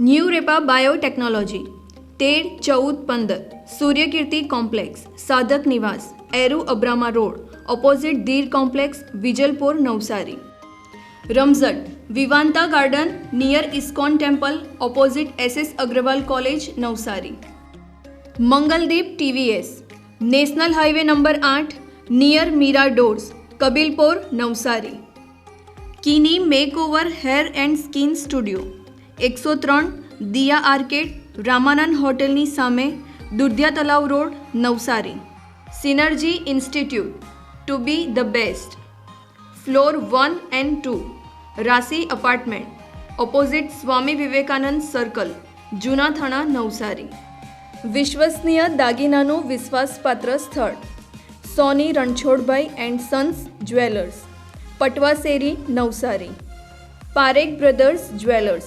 New Repa biotechnology, તેર, ચૌદ, પંદર, Suryakirti complex, Sadhak Niwas, Eru Abrama road, opposite Dhir complex, Vijalpor, Navsari. Ramzat, Vivanta garden, near ISKCON temple, opposite SS Agarwal college, Navsari. Mangaldeep TVS, national highway number આઠ, near Meera doors, Kabilpor, Navsari. Kini makeover hair and skin studio. એકસો ત્રણ, Diya arcade, Ramanand હોટેલની સામે Dudhiya Talav road, Navsari. Synergy institute, to be the best. Floor one and two Rasi apartment, opposite Swami Vivekanand circle, Juna Thana, Navsari. વિશ્વસનીય દાગીનાનું વિશ્વાસપાત્ર સ્થળ, Soni Ranchhodbhai and sons jewellers, Patvasheri, Navsari. Parekh brothers jewellers.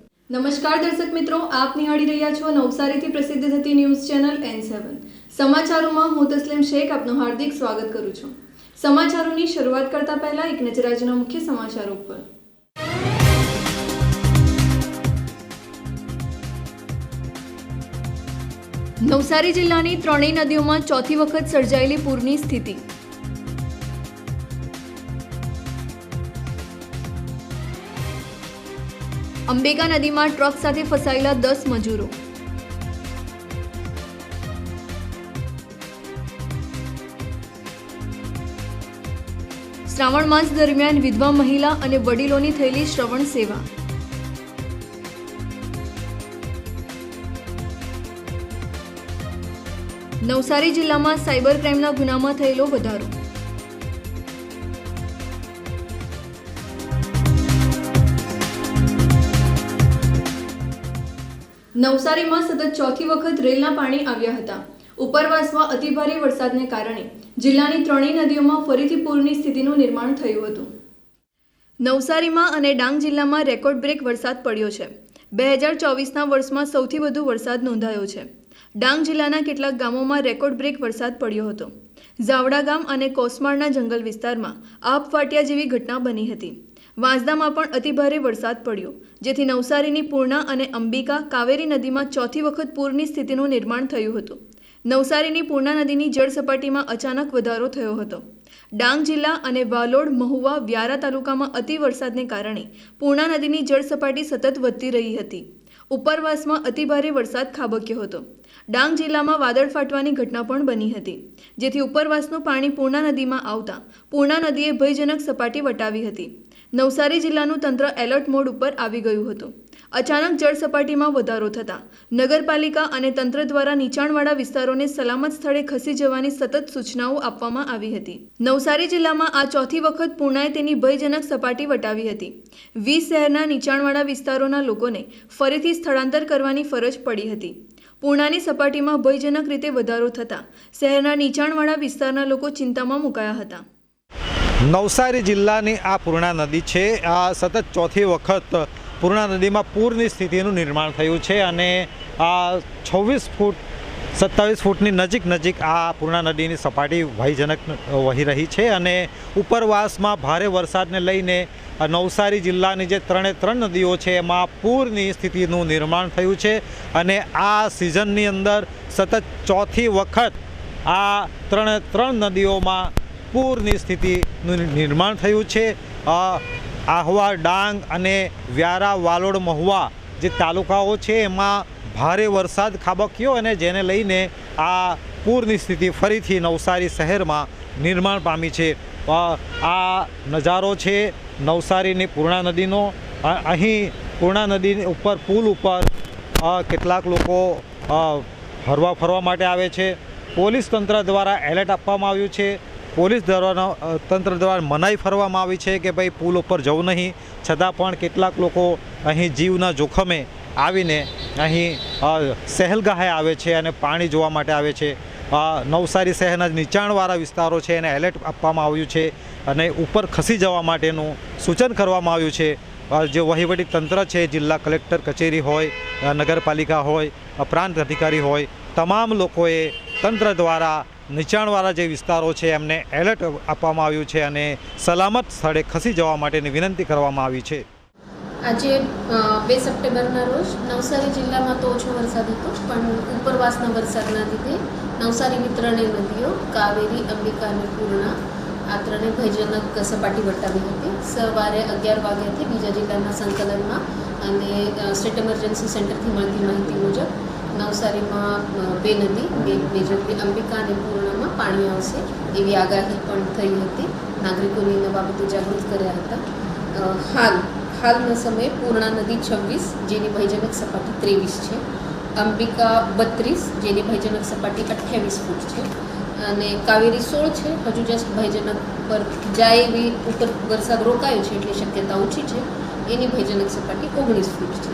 નમસ્કાર દર્શક મિત્રો, આપ નિહાળી રહ્યા છો નવસારીથી પ્રસિદ્ધ થતી ન્યૂઝ ચેનલ એન સેવન સમાચારોમાં હું તસ્લીમ શેખ, આપનું હાર્દિક સ્વાગત કરું છું. સમાચારોની શરૂઆત કરતા પહેલા એક નજર આજના મુખ્ય સમાચારો પર નવસારી જિલ્લાની ત્રણેય નદીઓમાં ચોથી વખત સર્જાયેલી પૂરની સ્થિતિ. અંબિકા નદીમાં ટ્રક સાથે ફસાયેલા દસ મજૂરો. શ્રાવણ માસ દરમિયાન વિધવા મહિલા અને વડીલોની થયેલી શ્રવણ સેવા. નવસારી જિલ્લામાં સાયબર ક્રાઇમના ગુનામાં થયેલો વધારો. નવસારીમાં સતત ચોથી વખત રેલના પાણી આવ્યા હતા. ઉપરવાસમાં અતિભારે વરસાદને કારણે જિલ્લાની ત્રણેય નદીઓમાં ફરીથી પૂરની સ્થિતિનું નિર્માણ થયું હતું. નવસારીમાં અને ડાંગ જિલ્લામાં રેકોર્ડ બ્રેક વરસાદ પડ્યો છે. બે હજાર ચોવીસના વર્ષમાં સૌથી વધુ વરસાદ નોંધાયો છે. ડાંગ જિલ્લાના કેટલાક ગામોમાં રેકોર્ડ બ્રેક વરસાદ પડ્યો હતો. ઝાવડા ગામ અને કોસમાળના જંગલ વિસ્તારમાં ફાટ્યા જેવી ઘટના બની હતી. વાંસદામાં પણ અતિભારે વરસાદ પડ્યો, જેથી નવસારીની પૂર્ણા અને અંબિકા કાવેરી નદીમાં ચોથી વખત પૂરની સ્થિતિનું નિર્માણ થયું હતું. નવસારીની પૂર્ણા નદીની જળ સપાટીમાં અચાનક વધારો થયો હતો. ડાંગ જિલ્લા અને વાલોડ, મહુવા, વ્યારા તાલુકામાં અતિ વરસાદને કારણે પૂર્ણા નદીની જળ સપાટી સતત વધતી રહી હતી. ઉપરવાસમાં અતિભારે વરસાદ ખાબક્યો હતો. ડાંગ જિલ્લામાં વાદળ ફાટવાની ઘટના પણ બની હતી, જેથી ઉપરવાસનું પાણી પૂર્ણા નદીમાં આવતા પૂર્ણા નદીએ ભયજનક સપાટી વટાવી હતી. નવસારી જિલ્લાનું તંત્ર એલર્ટ મોડ ઉપર આવી ગયું હતું. અચાનક જળ સપાટીમાં વધારો થતાં, નગરપાલિકા અને તંત્ર દ્વારા નીચાણવાળા વિસ્તારોને સલામત સ્થળે ખસી જવાની સતત સૂચનાઓ આપવામાં આવી હતી. નવસારી જિલ્લામાં આ ચોથી વખત પૂર્ણાએ તેની ભયજનક સપાટી વટાવી હતી. વીસ શહેરના નીચાણવાળા વિસ્તારોના લોકોને ફરીથી સ્થળાંતર કરવાની ફરજ પડી હતી. પૂર્ણાની સપાટીમાં ભયજનક રીતે વધારો થતાં, શહેરના નીચાણવાળા વિસ્તારના લોકો ચિંતામાં મુકાયા હતા. નવસારી જિલ્લાની આ પૂર્ણા નદી છે. આ સતત ચોથી વખત પૂર્ણા નદીમાં પૂરની સ્થિતિનું નિર્માણ થયું છે અને આ છવ્વીસ ફૂટ, સત્તાવીસ ફૂટની નજીક નજીક આ પૂર્ણા નદીની સપાટી ભયજનક વહી રહી છે અને ઉપરવાસમાં ભારે વરસાદને લઈને નવસારી જિલ્લાની જે ત્રણે ત્રણ નદીઓ છે એમાં પૂરની સ્થિતિનું નિર્માણ થયું છે અને આ સિઝનની અંદર સતત ચોથી વખત આ ત્રણે ત્રણ નદીઓમાં પૂરની સ્થિતિનું નિર્માણ થયું છે. આહવા ડાંગ અને વ્યારા વાલોડ મહુવા જે તાલુકાઓ છે, એમાં ભારે વરસાદ ખાબક્યો અને જેને લઈને આ પૂરની સ્થિતિ ફરીથી નવસારી શહેરમાં નિર્માણ પામી છે. આ નજારો છે નવસારીની પૂર્ણા નદીનો. અહીં પૂર્ણા નદીની ઉપર, પુલ ઉપર કેટલાક લોકો હરવા ફરવા માટે આવે છે. પોલીસ તંત્ર દ્વારા એલર્ટ આપવામાં આવ્યું છે. પોલીસ દ્વારા તંત્ર દ્વારા મનાઈ ફરવામાં આવી છે કે ભાઈ પુલ ઉપર જવું નહીં. છતાં પણ કેટલાક લોકો અહીં જીવના જોખમે આવીને અહીં સહેલગાહે આવે છે અને પાણી જોવા માટે આવે છે. નવસારી શહેરના નીચાણવાળા વિસ્તારો છે એને એલર્ટ આપવામાં આવ્યું છે અને ઉપર ખસી જવા માટેનું સૂચન કરવામાં આવ્યું છે. જે વહીવટી તંત્ર છે, જિલ્લા કલેક્ટર કચેરી હોય નગરપાલિકા હોય પ્રાંત અધિકારી હોય, તમામ લોકોએ તંત્ર દ્વારા નીચાણવાળા જે વિસ્તારો છે, એમને એલર્ટ આપવામાં આવ્યું છે અને સલામત સ્થળે ખસી જવા માટેની વિનંતી કરવામાં આવી છે. આજે બે સપ્ટેમ્બરના રોજ નવસારી જિલ્લામાં તો ઓછો વરસાદ હતો, પણ ઉપરવાસના વરસાદના લીધે નવસારીની ત્રણેય નદીઓ, કાવેરી અંબિકા અને પૂર્ણા આ ત્રણેય ભયજનક સપાટી વટાવી હતી. સવારે અગિયાર વાગ્યાથી બીજા જિલ્લાના સંકલનમાં અને સ્ટેટ ઇમરજન્સી સેન્ટરથી મળતી માહિતી મુજબ નવસારીમાં બે નદી, બે મેજરલી અંબિકા અને પૂર્ણામાં પાણી આવશે. એવી આગાહી પણ થઈ હતી. નાગરિકોને એના બાબતે જાગૃત કર્યા હતા. હાલ, હાલના સમયે પૂર્ણા નદી છવ્વીસ, જેની ભયજનક સપાટી ત્રેવીસ છે. અંબિકા બત્રીસ, જેની ભયજનક સપાટી અઠ્યાવીસ ફૂટ છે. અને કાવેરી સોળ છે. હજુ જસ્ટ ભયજનક પર જાય એવી ઉપર વરસાદ રોકાયો છે, એટલે શક્યતા ઓછી છે. એની ભયજનક સપાટી ઓગણીસ ફૂટ છે.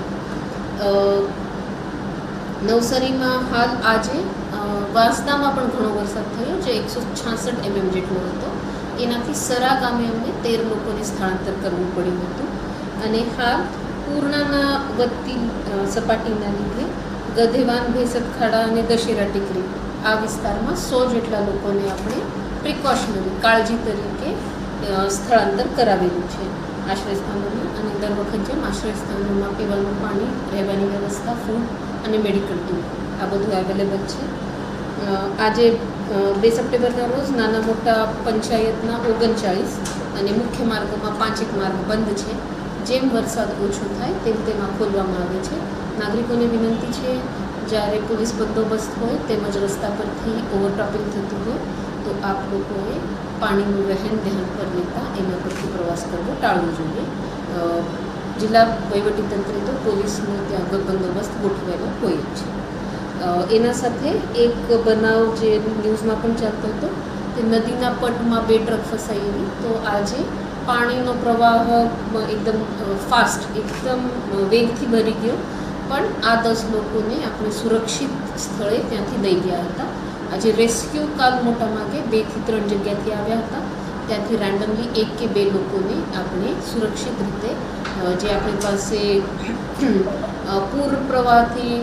નવસારીમાં હાલ આજે વાંસદામાં પણ ઘણો વરસાદ થયો, જે એકસો છાસઠ એમએમ જેટલો હતો. એનાથી સરા ગામે અમને તેર લોકોને સ્થળાંતર કરવું પડ્યું હતું. અને હાલ પૂર્ણાના વધતી સપાટીના લીધે ગધેવાન ભેસત ખાડા અને દશેરા ટેકરી આ વિસ્તારમાં સો જેટલા લોકોને આપણે પ્રિકોશનરી, કાળજી તરીકે સ્થળાંતર કરાવેલું છે. આશ્રયસ્થાનોમાં અને દર વખત જેમ આશ્રયસ્થાનોમાં પીવાનું પાણી, રહેવાની વ્યવસ્થા ફૂડ અને મેડિકલ ટીમ આ બધું અવેલેબલ છે. આજે બે સપ્ટેમ્બરના રોજ નાના મોટા પંચાયતના ઓગણચાળીસ અને મુખ્ય માર્ગોમાં પાંચેક માર્ગ બંધ છે. જેમ વરસાદ ઓછો થાય તેમ તેમાં ખોલવામાં આવે છે. નાગરિકોને વિનંતી છે, જ્યારે પોલીસ બંદોબસ્ત હોય તેમજ રસ્તા પરથી ઓવરટોપિંગ થતું હોય, તો આપ લોકોએ પાણીનું વહેન દહેન પર લેતા એના પરથી પ્રવાસ કરવો ટાળવો જોઈએ. જિલ્લા વહીવટીતંત્રે તો પોલીસનો ત્યાં આગળ બંદોબસ્ત ગોઠવેલો હોય છે. એના સાથે એક બનાવ જે ન્યૂઝમાં પણ ચાલતો હતો તે નદીના પટમાં બે ટ્રક ફસાઈ એવી તો આજે પાણીનો પ્રવાહ એકદમ ફાસ્ટ એકદમ વેગથી ભરી ગયો. પણ આ દસ લોકોને આપણે સુરક્ષિત સ્થળે ત્યાંથી લઈ ગયા હતા. આજે રેસ્ક્યુ કાલ મોટા ભાગે બેથી ત્રણ જગ્યાથી આવ્યા હતા. ત્યાંથી રેન્ડમલી એક કે બે લોકોને આપણે સુરક્ષિત રીતે જે આપણી પાસે પૂર પ્રવાહથી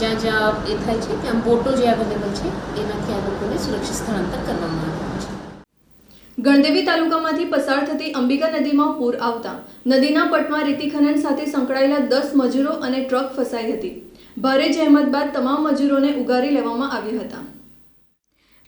જ્યાં જ્યાં એ થાય છે, ત્યાં બોટો જે અવેલેબલ છે, એનાથી આ લોકોને સુરક્ષિત સ્થળાંતર કરવામાં આવ્યું છે. ગણદેવી તાલુકામાંથી પસાર થતી અંબિકા નદીમાં પૂર આવતા. નદીના પટમાં રેતી ખનન સાથે સંકળાયેલા દસ મજૂરો અને ટ્રક ફસાઈ હતી. ભારે જહેમત બાદ તમામ મજૂરોને ઉગારી લેવામાં આવ્યા હતા.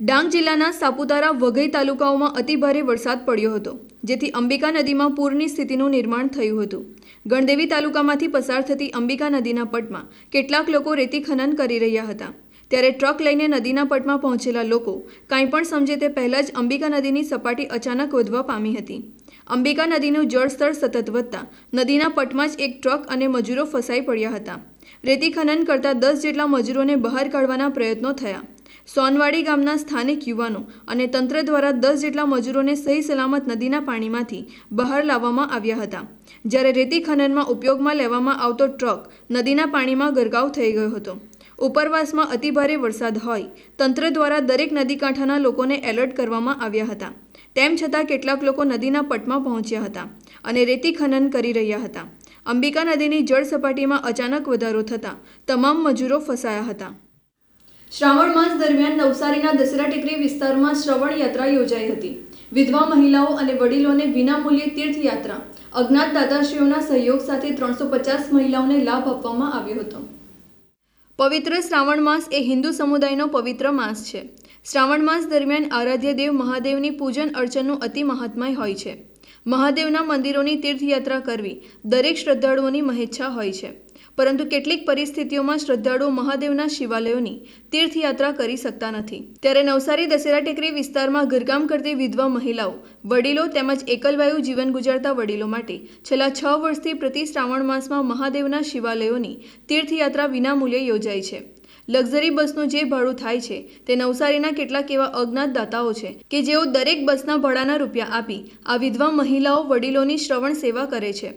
ડાંગ જિલ્લાના સાપુતારા વઘઈ તાલુકાઓમાં અતિભારે વરસાદ પડ્યો હતો, જેથી અંબિકા નદીમાં પૂરની સ્થિતિનું નિર્માણ થયું હતું. ગણદેવી તાલુકામાંથી પસાર થતી અંબિકા નદીના પટમાં કેટલાક લોકો રેતી ખનન કરી રહ્યા હતા. ત્યારે ટ્રક લઈને નદીના પટમાં પહોંચેલા લોકો કાંઈ પણ સમજે તે પહેલાં જ અંબિકા નદીની સપાટી અચાનક વધવા પામી હતી. અંબિકા નદીનું જળસ્તર સતત વધતા નદીના પટમાં જ એક ટ્રક અને મજૂરો ફસાઈ પડ્યા હતા. રેતી ખનન કરતા દસ જેટલા મજૂરોને બહાર કાઢવાના પ્રયત્નો થયા. સોનવાડી ગામના સ્થાનિક યુવાનો અને તંત્ર દ્વારા દસ જેટલા મજૂરોને સહી સલામત નદીના પાણીમાંથી બહાર લાવવામાં આવ્યા હતા. જ્યારે રેતી ખનનમાં ઉપયોગમાં લેવામાં આવતો ટ્રક નદીના પાણીમાં ગરકાવ થઈ ગયો હતો. ઉપરવાસમાં અતિભારે વરસાદ હોય, તંત્ર દ્વારા દરેક નદી કાંઠાના લોકોને એલર્ટ કરવામાં આવ્યા હતા. તેમ છતાં કેટલાક લોકો નદીના પટમાં પહોંચ્યા હતા અને રેતી ખનન કરી રહ્યા હતા. અંબિકા નદીની જળ સપાટીમાં અચાનક વધારો થતાં તમામ મજૂરો ફસાયા હતા. શ્રાવણ માસ દરમિયાન નવસારીના દસરા ટેકરી વિસ્તારમાં શ્રવણ યાત્રા યોજાઈ હતી. વિધવા મહિલાઓ અને વડીલોને વિનામૂલ્યે તીર્થયાત્રા. અજ્ઞાત દાતાશ્રીઓના સહયોગ સાથે ત્રણસો પચાસ મહિલાઓને લાભ આપવામાં આવ્યો હતો. પવિત્ર શ્રાવણ માસ એ હિન્દુ સમુદાયનો પવિત્ર માસ છે. શ્રાવણ માસ દરમિયાન આરાધ્ય દેવ મહાદેવની પૂજન અર્ચનનું અતિ મહાત્મય હોય છે. મહાદેવના મંદિરોની તીર્થયાત્રા કરવી દરેક શ્રદ્ધાળુઓની મહેચ્છા હોય છે. પરંતુ કેટલીક પરિસ્થિતિઓમાં શ્રદ્ધાળુઓ મહાદેવના શિવાલયોની તીર્થયાત્રા કરી શકતા નથી. ત્યારે નવસારી દશેરા ટેકરી વિસ્તારમાં ઘરકામ કરતી વિધવા મહિલાઓ, વડીલો તેમજ એકલવાયુ જીવન ગુજારતા વડીલો માટે છેલ્લા છ વર્ષથી પ્રતિ શ્રાવણ માસમાં મહાદેવના શિવાલયોની તીર્થયાત્રા વિનામૂલ્યે યોજાય છે. લક્ઝરી બસનું જે ભાડું થાય છે તે નવસારીના કેટલાક એવા અજ્ઞાત દાતાઓ છે કે જેઓ દરેક બસના ભાડાના રૂપિયા આપી આ વિધવા મહિલાઓ વડીલોની શ્રવણ સેવા કરે છે.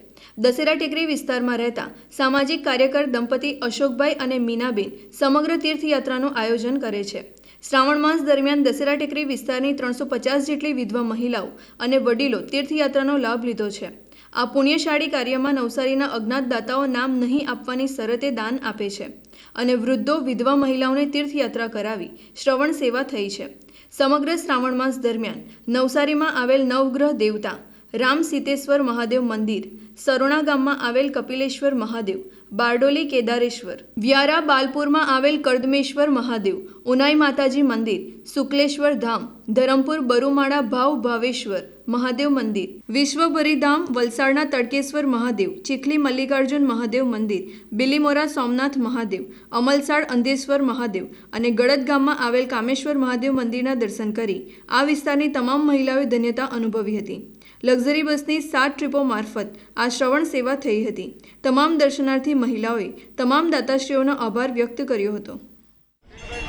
દશેરા ટેકરી વિસ્તારમાં રહેતા સામાજિક કાર્યકર દંપતી અશોકભાઈ અને મીનાબેન સમગ્ર તીર્થયાત્રાનું આયોજન કરે છે. શ્રાવણ માસ દરમિયાન દશેરા ટેકરી વિસ્તારની ત્રણસો પચાસ જેટલી વિધવા મહિલાઓ અને વડીલો તીર્થયાત્રાનો લાભ લીધો છે. આ પુણ્યશાળી કાર્યમાં નવસારીના અજ્ઞાતદાતાઓ નામ નહીં આપવાની શરતે દાન આપે છે અને વૃદ્ધો, વિધવા મહિલાઓને તીર્થયાત્રા કરાવી શ્રવણ સેવા થઈ છે. સમગ્ર શ્રાવણ માસ દરમિયાન નવસારીમાં આવેલ નવગ્રહ દેવતા રામ સીતેશ્વર મહાદેવ મંદિર સરોણા ગામમાં આવેલ કપિલેશ્વર મહાદેવ, બારડોલી કેદારેશ્વર, વ્યારા બાલપુરમાં આવેલ કર્દમેશ્વર મહાદેવ, ઉનાઈ માતાજી મંદિર, શુક્લેશ્વર ધામ, ધરમપુર બરુમાળા ભાવ ભાવેશ્વર મહાદેવ મંદિર. વિશ્વભરીધામ વલસાડના તડકેશ્વર મહાદેવ, ચીખલી મલ્લિકાર્જુન મહાદેવ મંદિર, બિલીમોરા સોમનાથ મહાદેવ, અમલસાડ અંધેશ્વર મહાદેવ અને ગળદ ગામમાં આવેલ કામેશ્વર મહાદેવ મંદિરના દર્શન કરી આ વિસ્તારની તમામ મહિલાઓએ ધન્યતા અનુભવી હતી. લક્ઝરી બસની સાત ટ્રીપો મારફત આ શ્રવણ સેવા થઈ હતી. તમામ દર્શનાર્થી મહિલાઓએ તમામ દાતાશ્રીઓનો આભાર વ્યક્ત કર્યો હતો.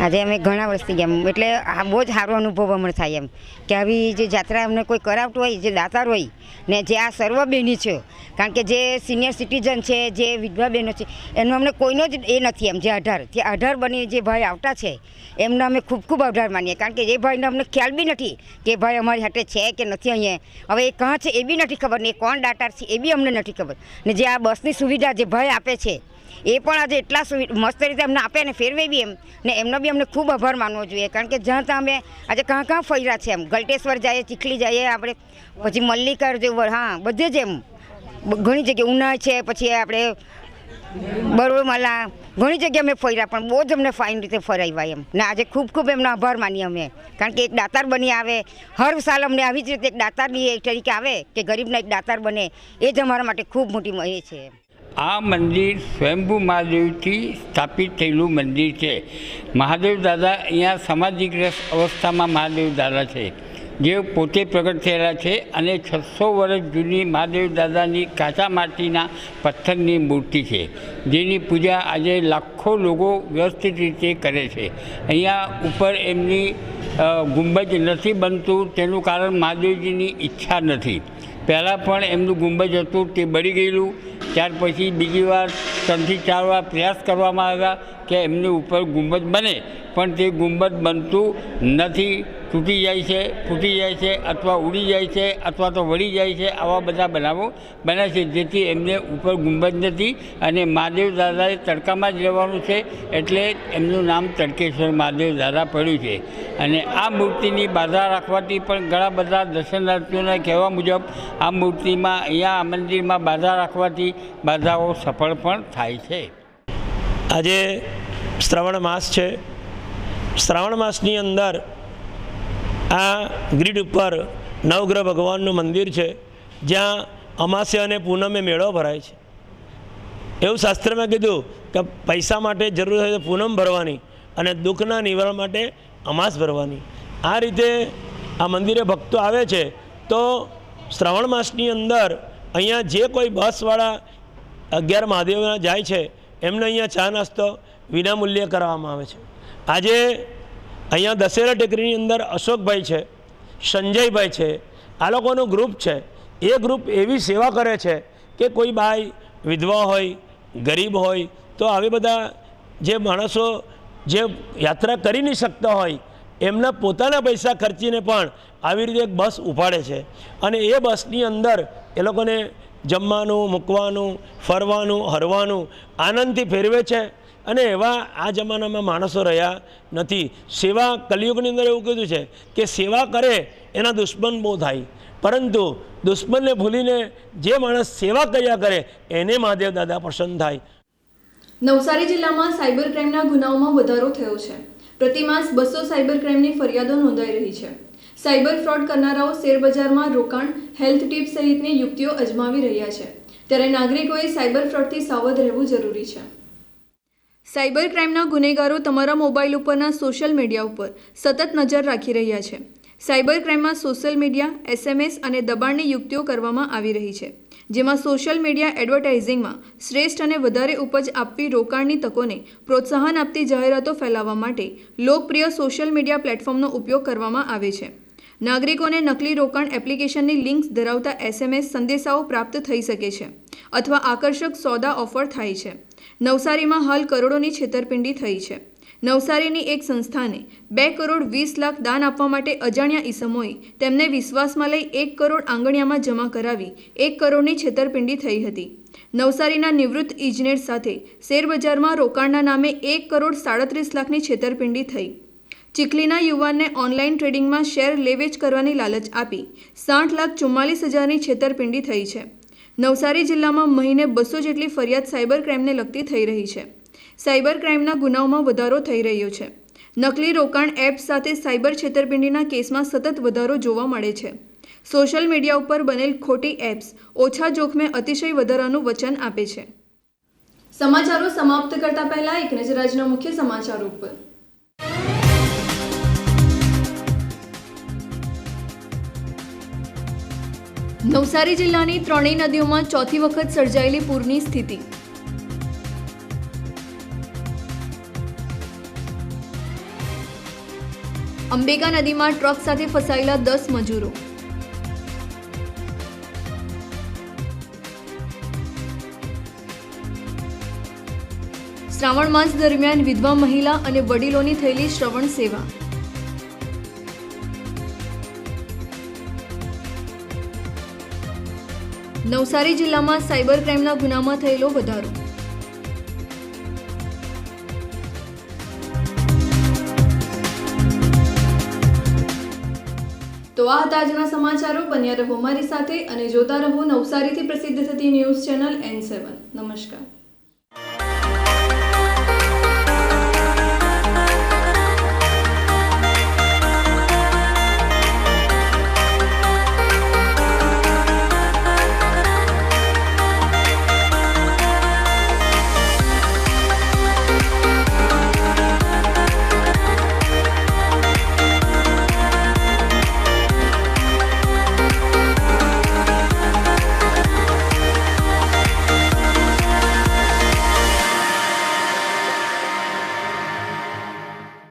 આજે અમે ઘણા વર્ષથી ગયા. એટલે આ બહુ જ સારો અનુભવ અમને થાય એમ. કે આવી જે જાત્રા અમને કોઈ કરાવતું હોય, જે દાતાર હોય, ને જે આ સર્વ બહેની છે, કારણ કે જે સિનિયર સિટીઝન છે, જે વિધવા બહેનો છે, એનો અમને કોઈનો જ એ નથી એમ, જે અઢાર. જે અઢાર બની જે ભાઈ આવતા છે, એમને અમે ખૂબ ખૂબ આભાર માનીએ. કારણ કે એ ભાઈને અમને ખ્યાલ બી નથી કે ભાઈ અમારી હાથે છે કે નથી અહીંયા. હવે એ કાં છે, એ બી નથી ખબર ને કોણ દાતાર છે, એ બી અમને નથી ખબર. ને જે આ બસની સુવિધા જે ભાઈ આપે છે, એ પણ આજે એટલા મસ્ત રીતે અમને આપે ને ફેરવે બી એમ. ને એમનો બી અમને ખૂબ આભાર માનવો જોઈએ, કારણ કે જ્યાં ત્યાં અમે આજે કાં કાં ફર્યા છે એમ. ગલટેશ્વર જઈએ, ચીખલી જઈએ, આપણે પછી મલ્લિકાર જે હા, બધે જ એમ. ઘણી જગ્યાએ ઉના છે, પછી આપણે બરોડમાલા, ઘણી જગ્યાએ અમે ફર્યા, પણ બહુ જ અમને ફાઇન રીતે ફરાવ્યા એમ. ને આજે ખૂબ ખૂબ એમનો આભાર માનીએ અમે, કારણ કે એક દાતાર બની આવે. હર સાલ અમને આવી જ રીતે એક દાતારની તરીકે આવે, કે ગરીબના એક દાતાર બને, એ જ અમારા માટે ખૂબ મોટી મહે છે આ મંદિર સ્વયંભૂ મહાદેવથી સ્થાપિત થયેલું મંદિર છે. મહાદેવ દાદા અહીંયા સમાધિગ્રસ્ત અવસ્થામાં મહાદેવ દાદા છે. જે પોતે પ્રગટ થયેલા છે અને છસો વર્ષ જૂની મહાદેવ દાદાની કાચા માટીના પથ્થરની મૂર્તિ છે, જેની પૂજા આજે લાખો લોકો વ્યવસ્થિત રીતે કરે છે. અહીંયા ઉપર એમની ગુંબજ નથી બનતું તેનું કારણ મહાદેવજીની ઈચ્છા નથી. પહેલાં પણ એમનું ગુંબજ હતું તે બળી ગયેલું ત્યાર પછી બીજી વાર ત્રણથી ચાર વાર પ્રયાસ કરવામાં આવ્યા કે એમની ઉપર ગુંબજ બને. પણ તે ગુંબજ બનતું નથી. તૂટી જાય છે, ફૂટી જાય છે અથવા ઉડી જાય છે અથવા તો વળી જાય છે, આવા બધા બનાવો બને છે, જેથી એમને ઉપર ગુંબજ નથી અને મહાદેવ દાદાએ તડકામાં જ રહેવાનું છે એટલે એમનું નામ તડકેશ્વર મહાદેવ દાદા પડ્યું છે. અને આ મૂર્તિની બાધા રાખવાથી પણ ઘણા બધા દર્શનાર્થીઓના કહેવા મુજબ આ મૂર્તિમાં અહીંયા આ મંદિરમાં બાધા રાખવાથી બાધાઓ સફળ પણ થાય છે. આજે શ્રાવણ માસ છે. શ્રાવણ માસની અંદર આ ગ્રીડ ઉપર નવગ્રહ ભગવાનનું મંદિર છે, જ્યાં અમાસ્ય અને પૂનમે મેળો ભરાય છે. એવું શાસ્ત્રમાં કીધું કે પૈસા માટે જરૂર હોય તો પૂનમ ભરવાની અને દુઃખના નિવારણ માટે અમાસ ભરવાની. આ રીતે આ મંદિરે ભક્તો આવે છે, તો શ્રાવણ માસની અંદર અહીંયા જે કોઈ બસવાળા અગિયાર મહાદેવના જાય છે, એમને અહીંયા ચા નાસ્તો વિનામૂલ્યે કરવામાં આવે છે. આજે અહીંયા દશેરા ટેકરીની અંદર અશોકભાઈ છે, સંજયભાઈ છે, આ લોકોનું ગ્રુપ છે. એ ગ્રુપ એવી સેવા કરે છે કે કોઈ બાઈ વિધવા હોય, ગરીબ હોય, તો આવી બધા જે માણસો જે યાત્રા કરી નહીં શકતા હોય, એમના પોતાના પૈસા ખર્ચીને પણ આવી રીતે એક બસ ઉપાડે છે. અને એ બસની અંદર એ લોકોને જમવાનું, મૂકવાનું, ફરવાનું, હરવાનું આનંદથી ફેરવે છે. અને એવા આ જમાનામાં માણસો રહ્યા નથી. સેવા કલિયુગની અંદર એવું કીધું છે કે સેવા કરે એના દુશ્મન બહુ થાય. પરંતુ દુશ્મનને ભૂલીને જે માણસ સેવા કર્યા કરે એને મહાદેવ દાદા પસંદ થાય. નવસારી જિલ્લામાં સાયબર ક્રાઇમના ગુનાઓમાં વધારો થયો છે. પ્રતિમાસ બસો સાયબર ક્રાઇમની ફરિયાદો નોંધાઈ રહી છે. સાયબર ફ્રોડ કરનારાઓ શેરબજારમાં રોકાણ, હેલ્થ ટીપ સહિતની યુક્તિઓ અજમાવી રહ્યા છે. ત્યારે નાગરિકોએ સાયબર ફ્રોડથી સાવધ રહેવું જરૂરી છે. સાયબર ક્રાઇમના ગુનેગારો તમારા મોબાઈલ ઉપરના સોશિયલ મીડિયા ઉપર સતત નજર રાખી રહ્યા છે. સાયબર ક્રાઇમમાં સોશિયલ મીડિયા, એસએમએસ અને દબાણની યુક્તિઓ કરવામાં આવી રહી છે, જેમાં સોશિયલ મીડિયા એડવર્ટાઇઝિંગમાં શ્રેષ્ઠ અને વધારે ઉપજ આપવી રોકાણની તકોને પ્રોત્સાહન આપતી જાહેરાતો ફેલાવવા માટે લોકપ્રિય સોશિયલ મીડિયા પ્લેટફોર્મનો ઉપયોગ કરવામાં આવે છે. નાગરિકોને નકલી રોકાણ એપ્લિકેશનની લિંક્સ ધરાવતા એસએમએસ સંદેશાઓ પ્રાપ્ત થઈ શકે છે, અથવા આકર્ષક સોદા ઓફર થાય છે. નવસારીમાં હાલ કરોડોની છેતરપિંડી થઈ છે. નવસારીની એક સંસ્થાને બે કરોડ વીસ લાખ દાન આપવા માટે અજાણ્યા ઈસમોએ તેમને વિશ્વાસમાં લઈ એક કરોડ આંગણિયામાં જમા કરાવી એક કરોડની છેતરપિંડી થઈ હતી. નવસારીના નિવૃત્ત ઇજનેર સાથે શેરબજારમાં રોકાણના નામે એક કરોડ સાડત્રીસ લાખની છેતરપિંડી થઈ. ચીખલીના યુવાનને ઓનલાઈન ટ્રેડિંગમાં શેર લેવેચ કરવાની લાલચ આપી સાઠ લાખ ચુમ્માલીસ હજારની છેતરપિંડી થઈ છે. નવસારી જિલ્લામાં મહિને બસો જેટલી ફરિયાદ સાયબર ક્રાઇમને લગતી થઈ રહી છે. સાયબર ક્રાઇમના ગુનાઓમાં વધારો થઈ રહ્યો છે. નકલી રોકાણ એપ્સ સાથે સાયબર છેતરપિંડીના કેસમાં સતત વધારો જોવા મળે છે. સોશિયલ મીડિયા ઉપર બનેલ ખોટી એપ્સ ઓછા જોખમે અતિશય વધારાનું વચન આપે છે. સમાચારો સમાપ્ત કરતા પહેલા એક નજર આજના મુખ્ય સમાચારો ઉપર. નવસારી જિલ્લાની ત્રણેય નદીઓમાં ચોથી વખત સર્જાયેલી પૂરની સ્થિતિ. અંબેકા નદીમાં ટ્રક સાથે ફસાયેલા દસ મજૂરો. શ્રાવણ માસ દરમિયાન વિધવા મહિલા અને વડીલોની થયેલી શ્રવણ સેવા. નવસારી જિલ્લામાં સાયબર ક્રાઇમના ગુનામાં થયેલો વધારો. તો આ હતા આજના સમાચારો. બન્યા રહો મારી સાથે અને જોતા રહો નવસારીથી પ્રસિદ્ધ થતી ન્યૂઝ ચેનલ એન સેવન નમસ્કાર.